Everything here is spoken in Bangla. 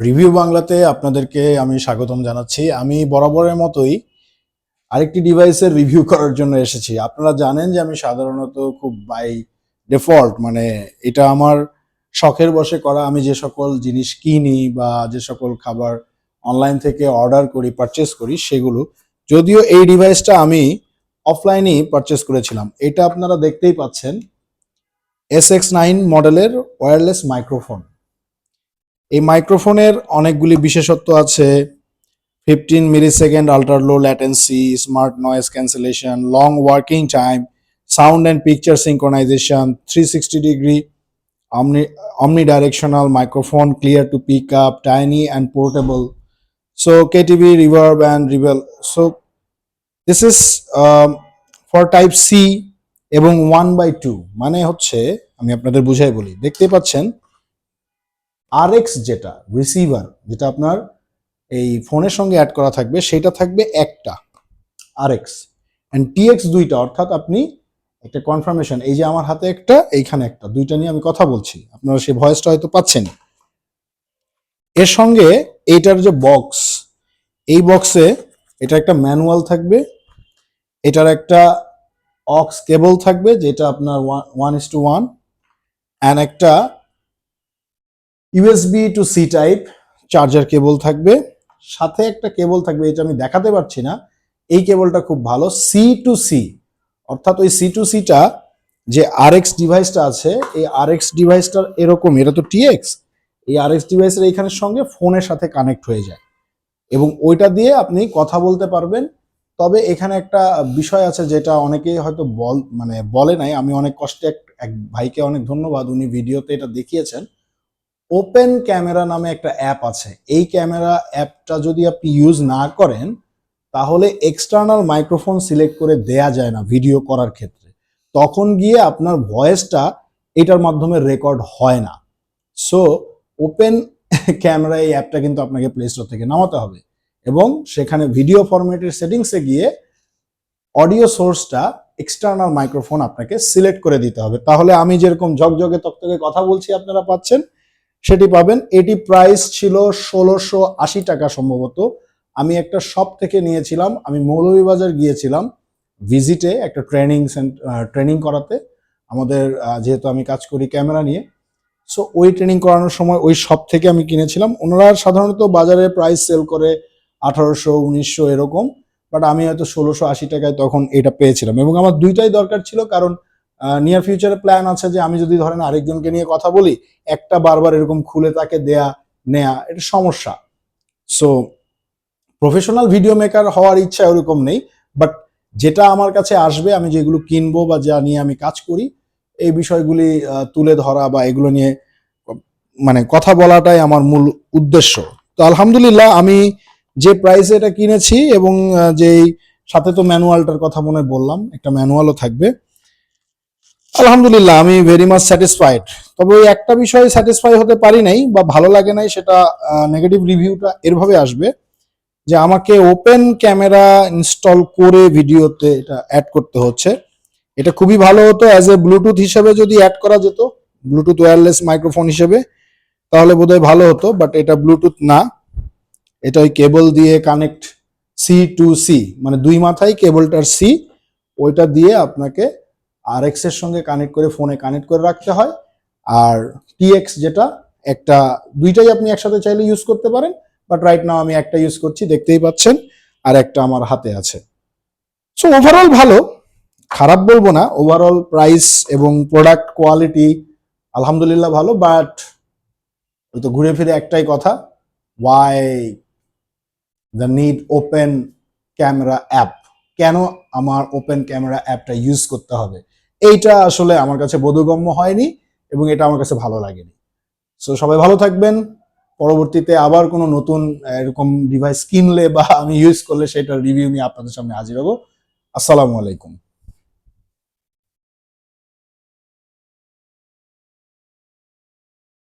রিভিউ বাংলাতে আপনাদেরকে আমি স্বাগতম জানাচ্ছি। আমি বরাবরের মতোই আরেকটি ডিভাইসের রিভিউ করার জন্য এসেছি। আপনারা জানেন যে আমি সাধারণত খুব বাই ডিফল্ট মানে এটা আমার শখের বসে করা। আমি যে সকল জিনিস কিনি বা যে সকল খাবার অনলাইন থেকে অর্ডার করি পারচেস করি, সেগুলো, যদিও এই ডিভাইসটা আমি অফলাইনেই পারচেস করেছিলাম। এটা আপনারা দেখতেই পাচ্ছেন এস এক্স নাইন মডেলের ওয়্যারলেস মাইক্রোফোন এই মাইক্রোফোনের অনেকগুলি বিশেষত্ব আছে। Fifteen millisecond ultra low latency smart noise cancellation long working time sound and picture synchronization three sixty degree omni omnidirectional microphone clear to pick up tiny and portable so ktv reverb and rebel so this is um, for type c এবং ওয়ান বাই টু মানে হচ্ছে আমি আপনাদের বুঝাই বলি। দেখতে পাচ্ছেন? আর এক্স যেটা রিসিভার যেটা আপনার এই ফোনের সঙ্গে অ্যাড করা থাকবে, সেটা থাকবে একটা আর এক্স অ্যান্ড টিএক্স দুইটা, অর্থাৎ আপনি একটা কনফার্মেশন এই যে আমার হাতে একটা, এইখানে একটা, দুইটা নিয়ে আমি কথা বলছি। আপনারা সেই ভয়েসটা হয়তো পাচ্ছেন। এর সঙ্গে এইটার যে বক্স এই বক্সে এটা একটা ম্যানুয়াল থাকবে, এটার একটা অক্স কেবল থাকবে, যেটা আপনার one is to one and একটা USB to C type charger cable থাকবে। সাথে একটা কেবল থাকবে, এটা আমি দেখাতে পারছি না। এই কেবলটা খুব ভালো। সি টু সি অর্থাৎ ওই সি টু সিটা যে আর এক্স ডিভাইসটা আছে, এই আর এক্স ডিভাইসটার এরকম, এটা তো টিএক্স এই আর এক্স ডিভাইসের এইখানের সঙ্গে ফোনের সাথে কানেক্ট হয়ে যায়। এবং ওইটা দিয়ে আপনি কথা বলতে পারবেন। তবে এখানে একটা বিষয় আছে যেটা অনেকেই হয়তো বল মানে বলে নাই। আমি অনেক কষ্টে এক এক ভাইকে অনেক ধন্যবাদ, উনি ভিডিওতে এটা দেখিয়েছেন। ওপেন ক্যামেরা নামে একটা অ্যাপ আছে। এই ক্যামেরা অ্যাপটা যদি আপনি ইউজ না করেন, তাহলে এক্সটার্নাল মাইক্রোফোন সিলেক্ট করে দেয়া যায় না ভিডিও করার ক্ষেত্রে। তখন গিয়ে আপনার ভয়েসটা এটার মাধ্যমে রেকর্ড হয় না। সো ওপেন ক্যামেরা এই অ্যাপটা কিন্তু আপনাকে প্লে স্টোর থেকে নামাতে হবে। এবং সেখানে ভিডিও ফরম্যাটের সেটিংসে গিয়ে অডিও সোর্সটা এক্সটার্নাল মাইক্রোফোন আপনাকে সিলেক্ট করে দিতে হবে। তাহলে আমি যেরকম ঝকঝকে তকতকে কথা বলছি আপনারা পাচ্ছেন সেটি পাবেন। এটি প্রাইস ছিল ষোলোশো আশি টাকা সম্ভবত। আমি একটা শপ থেকে নিয়েছিলাম। আমি মৌলভীবাজার গিয়েছিলাম ভিজিটে একটা ট্রেনিং সেন্টার ট্রেনিং করাতে। আমাদের যেহেতু আমি কাজ করি ক্যামেরা নিয়ে। সো ওই ট্রেনিং করানোর সময় ওই শপ থেকে আমি কিনেছিলাম। ওনারা সাধারণত বাজারে প্রাইস সেল করে আঠারোশো, উনিশশো এরকম। বাট আমি হয়তো ষোলোশো আশি টাকায় তখন এটা পেয়েছিলাম। এবং আমার দুইটাই দরকার ছিল। কারণ নিয়ার ফিউচারে প্ল্যান আছে যে আমি যদি ধরেন আরেকজনকে নিয়ে কথা বলি, একটা বারবার এরকম খুলে তাকে দেয়া, নেয়া, এটা সমস্যা। সো প্রফেশনাল ভিডিও মেকার হওয়ার ইচ্ছা ওরকম নেই বাট যেটা আমার কাছে আসবে, আমি যেগুলো কিনবো বা যা নিয়ে আমি কাজ করি, এই বিষয়গুলি তুলে ধরা বা এগুলো নিয়ে মানে কথা বলাটাই আমার মূল উদ্দেশ্য। তো আলহামদুলিল্লাহ, আমি যে প্রাইসে এটা কিনেছি এবং যেই সাথে তো ম্যানুয়ালটার কথা মনে বললাম একটা ম্যানুয়ালও থাকবে। আলহামদুলিল্লাহ, আমি ভেরি মাচ স্যাটিসফাইড তবে ওই একটা বিষয়ে স্যাটিসফাই হতে পারি নাই বা ভালো লাগে নাই, সেটা নেগেটিভ রিভিউটা এরভাবে আসবে যে আমাকে ওপেন ক্যামেরা ইনস্টল করে ভিডিওতে এটা অ্যাড করতে হচ্ছে। এটা খুবই ভালো হতো অ্যাজ এ ব্লুটুথ হিসেবে যদি অ্যাড করা যেত ব্লুটুথ ওয়্যারলেস মাইক্রোফোন হিসেবে, তাহলে বোধহয় ভালো হতো বাট এটা ব্লুটুথ না। এটা ওই কেবল দিয়ে কানেক্ট সি টু সি মানে দুই মাথায় কেবলটার সি ওইটা দিয়ে আপনাকে আর এক্সের সঙ্গে কানেক্ট করে ফোনে কানেক্ট করে রাখতে হয়। আর টিএক্স যেটা, একটা, দুইটাই আপনি একসাথে চাইলে ইউজ করতে পারেন বাট রাইট নাও আমি একটা ইউজ করছি, দেখতেই পাচ্ছেন, আর একটা আমার হাতে আছে। সো ওভারঅল ভালো, খারাপ বলব না ওভারঅল প্রাইস এবং প্রোডাক্ট কোয়ালিটি আলহামদুলিল্লাহ ভালো বাট ওই তো ঘুরে ফিরে একটাই কথা why the need open camera app কেন আমার ওপেন ক্যামেরা অ্যাপটা ইউজ করতে হবে? এইটা আসলে আমার কাছে বোধগম্য হয়নি এবং এটা আমার কাছে ভালো লাগেনি। সো সবাই ভালো থাকবেন। পরবর্তীতে আবার কোনো নতুন এরকম ডিভাইস কিনলে বা আমি ইউজ করলে সেটার রিভিউ নিয়ে আপনাদের সামনে হাজির হব। আসসালামু আলাইকুম।